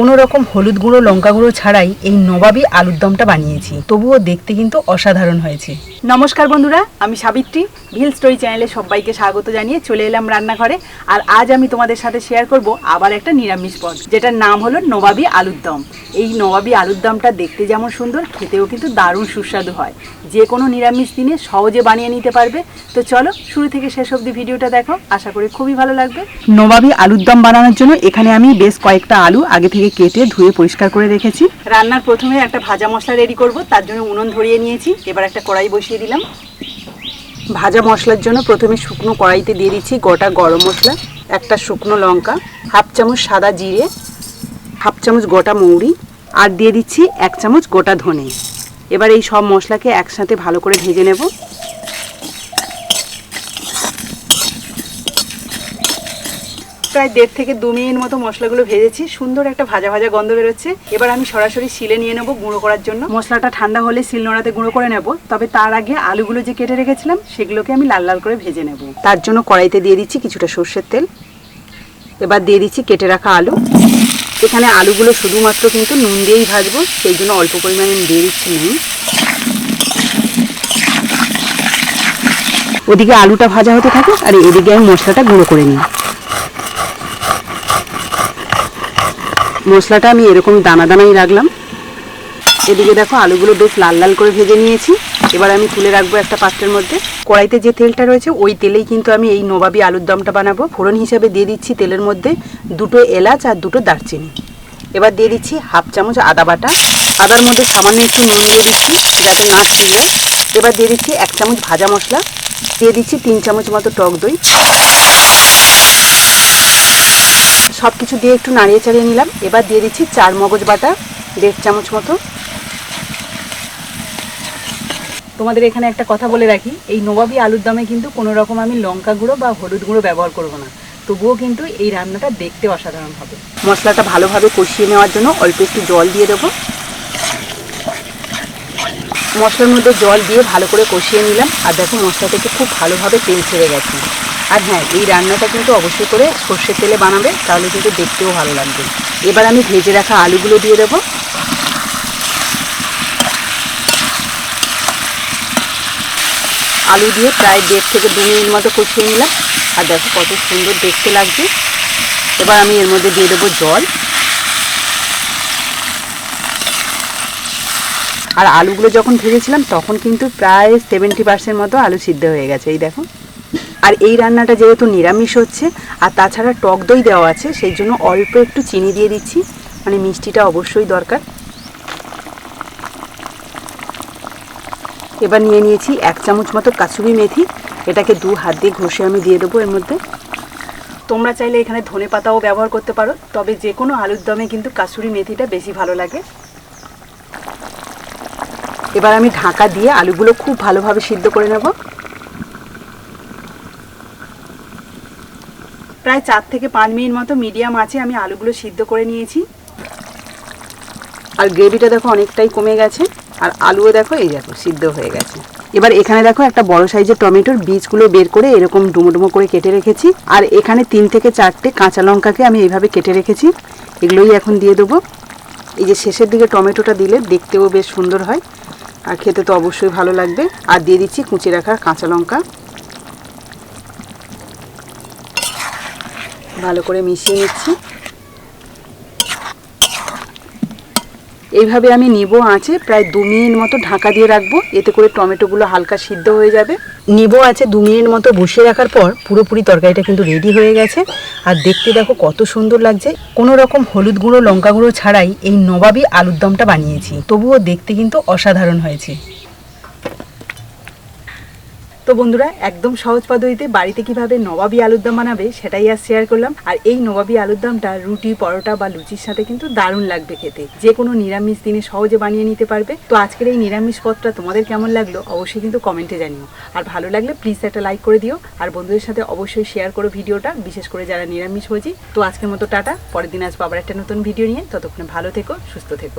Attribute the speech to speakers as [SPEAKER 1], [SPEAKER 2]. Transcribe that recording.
[SPEAKER 1] কোনো রকম হলুদ গুঁড়ো লঙ্কা গুঁড়ো ছাড়াই এই নবাবী আলুর দমটা বানিয়েছি। তবুও দেখতে কিন্তু অসাধারণ হয়েছে। নমস্কার বন্ধুরা আমি সাবিত্রী। ভিল স্টোরি চ্যানেলে সবাইকে স্বাগত জানিয়ে চলে এলাম রান্নাঘরে। আর আজ আমি তোমাদের সাথে শেয়ার করব আবার একটা নিরামিষ পদ যেটার নাম হলো নবাবী আলুর দম। এই নবাবী আলুর দমটা দেখতে যেমন সুন্দর খেতেও কিন্তু দারুণ সুস্বাদু হয়। যে কোনো নিরামিষ দিনে সহজে বানিয়ে নিতে পারবে। তো চলো শুরু থেকে শেষ অবধি ভিডিওটা দেখো। আশা করি খুবই ভালো লাগবে। নবাবী আলুর দম বানানোর জন্য এখানে আমি বেশ কয়েকটা আলু আগে থেকে কেটে ধুয়ে পরিষ্কার করে রেখেছি। রান্নার প্রথমে একটা ভাজা মশলা রেডি করব, তার জন্য উনুন ধরিয়ে নিয়েছি, এবার একটা কড়াই বসিয়ে দিলাম। ভাজা মশলার জন্য প্রথমে শুকনো কড়াইতে দিয়ে দিচ্ছি গোটা গরম মশলা, একটা শুকনো লঙ্কা, হাফ চামচ সাদা জিরে, হাফ চামচ গোটা মৌরি, আর দিয়ে দিচ্ছি এক চামচ গোটা ধনে। এবার এই সব মশলাকে একসাথে ভালো করে ভেজে নেব। প্রায় দেড় থেকে দু মিনিট মতো মশলাগুলো ভেজেছি। সুন্দর একটা ভাজা ভাজা গন্ধ বেরোচ্ছে। এবার আমি সরাসরি শিলে নিয়ে নেব গুঁড়ো করার জন্য। মশলাটা ঠান্ডা হলে শিল নোড়াতে গুঁড়ো করে নেব। তবে তার আগে আলুগুলো যে কেটে রেখেছিলাম, সেগুলোকে আমি লাল লাল করে ভেজে নেব। তার জন্য কড়াইতে দিয়ে দিচ্ছি কিছুটা সর্ষের তেল। এবার দিয়ে দিচ্ছি কেটে রাখা আলু। এখানে আলুগুলো শুধুমাত্র কিন্তু নুন দিয়েই ভাজবো, সেই জন্য অল্প পরিমাণে দিয়ে দিচ্ছি নুন। ওদিকে আলুটা ভাজা হতে থাকে আর এদিকে আমি মশলাটা গুঁড়ো করে নিই। মশলাটা আমি এরকম দানা দানাই রাখলাম। এদিকে দেখো আলুগুলো বেশ লাল লাল করে ভেজে নিয়েছি। এবার আমি তুলে রাখব একটা পাত্রের মধ্যে। কড়াইতে যে তেলটা রয়েছে, ওই তেলেই কিন্তু আমি এই নবাবী আলুর দমটা বানাবো। ফোড়ন হিসাবে দিয়ে দিচ্ছি তেলের মধ্যে দুটো এলাচ আর দুটো দারচিনি। এবার দিয়ে দিচ্ছি হাফ চামচ আদা বাটা। আদার মধ্যে সামান্য একটু নুন দিয়ে দিচ্ছি, যাতে না ছিঁড়ে এবার দিয়ে দিচ্ছি এক চামচ ভাজা মশলা। দিয়ে দিচ্ছি তিন চামচ মতো টক দই। সব কিছু দিয়ে একটু নাড়িয়ে চাড়িয়ে নিলাম। এবার দিয়ে দিচ্ছি চার মগজ বাটা, দেড় চামচ মতো। তোমাদের এখানে একটা কথা বলে রাখি, এই নবাবী আলুর দমে কিন্তু কোনো রকম আমি লঙ্কা গুঁড়ো বা হলুদ গুঁড়ো ব্যবহার করব না। তবুও কিন্তু এই রান্নাটা দেখতে অসাধারণ হবে। মশলাটা ভালোভাবে কষিয়ে নেওয়ার জন্য অল্প একটু জল দিয়ে দেবো। মশলার মধ্যে জল দিয়ে ভালো করে কষিয়ে নিলাম। আর দেখো মশলা থেকে খুব ভালোভাবে তেল ছেড়ে গেছে। আর হ্যাঁ এই রান্নাটা কিন্তু অবশ্যই করে সর্ষের তেলে বানাবে, তাহলে কিন্তু দেখতেও ভালো লাগবে। এবার আমি ভেজে রাখা আলুগুলো দিয়ে দেবো। আলু দিয়ে প্রায় দেড় থেকে দু মিনিট মতো কষিয়ে নিলাম। আর দেখো কত সুন্দর দেখতে লাগছে। এবার আমি এর মধ্যে দিয়ে দেবো জল। আর আলুগুলো যখন ভেজেছিলাম, তখন কিন্তু প্রায় সেভেন্টি পার্সেন্ট মতো আলু সিদ্ধ হয়ে গেছে, এই দেখো। আর এই রান্নাটা যেহেতু নিরামিষ হচ্ছে, আর তাছাড়া টক দই দেওয়া আছে, সেই জন্য অল্প একটু চিনি দিয়ে দিচ্ছি। মানে মিষ্টিটা অবশ্যই দরকার। এবার নিয়ে নিয়েছি এক চামচ মতো কাসুরি মেথি। এটাকে দু হাত দিয়ে ঘষে আমি দিয়ে দেবো এর মধ্যে। তোমরা চাইলে এখানে ধনে পাতাও ব্যবহার করতে পারো, তবে যে কোনো আলুর দমে কিন্তু কাসুরি মেথিটা বেশি ভালো লাগে। এবার আমি ঢাকা দিয়ে আলুগুলো খুব ভালোভাবে সিদ্ধ করে নেব। প্রায় চার থেকে পাঁচ মিনিট মতো মিডিয়াম আছে, আমি আলুগুলো সিদ্ধ করে নিয়েছি। আর গ্রেভিটা দেখো অনেকটাই কমে গেছে, আর আলুও দেখো এই দেখো সিদ্ধ হয়ে গেছে। এবার এখানে দেখো একটা বড় সাইজের টমেটোর বীজগুলো বের করে এরকম ডুমো ডুমো করে কেটে রেখেছি, আর এখানে তিন থেকে চারটে কাঁচা লঙ্কাকে আমি এইভাবে কেটে রেখেছি, এগুলোই এখন দিয়ে দেবো। এই যে শেষের দিকে টমেটোটা দিলে দেখতেও বেশ সুন্দর হয়, আর খেতে তো অবশ্যই ভালো লাগবে। আর দিয়ে দিচ্ছি কুচি রাখার কাঁচা লঙ্কা। ভালো করে মিশিয়ে নিচ্ছি। এইভাবে আমি নিবো আছে প্রায় দু মিনিট মতো ঢাকা দিয়ে রাখব। এতে করে টমেটোগুলো হালকা সিদ্ধ হয়ে যাবে। নিবো আছে দু মিনিট মতো বসিয়ে রাখার পর পুরোপুরি তরকারিটা কিন্তু রেডি হয়ে গেছে। আর দেখতে দেখো কত সুন্দর লাগছে। কোনো রকম হলুদ গুঁড়ো, লঙ্কা গুঁড়ো ছাড়াই এই নবাবী আলুর দমটা বানিয়েছি। তবুও দেখতে কিন্তু অসাধারণ হয়েছে। তো বন্ধুরা, একদম সহজ পদ্ধতিতে বাড়িতে কীভাবে নবাবী আলুর দম বানাবে সেটাই আজ শেয়ার করলাম। আর এই নবাবী আলুর দমটা রুটি, পরোটা বা লুচির সাথে কিন্তু দারুণ লাগবে খেতে। যে কোনো নিরামিষ দিনে সহজে বানিয়ে নিতে পারবে। তো আজকের এই নিরামিষ পদটা তোমাদের কেমন লাগল অবশ্যই কিন্তু কমেন্টে জানিও। আর ভালো লাগলে প্লিজ একটা লাইক করে দিও। আর বন্ধুদের সাথে অবশ্যই শেয়ার করো ভিডিওটা, বিশেষ করে যারা নিরামিষ ভোজি। তো আজকের মতো টাটা, পরের দিন আসব আবার একটা নতুন ভিডিও নিয়ে। ততক্ষণে ভালো থেকো, সুস্থ থেকো।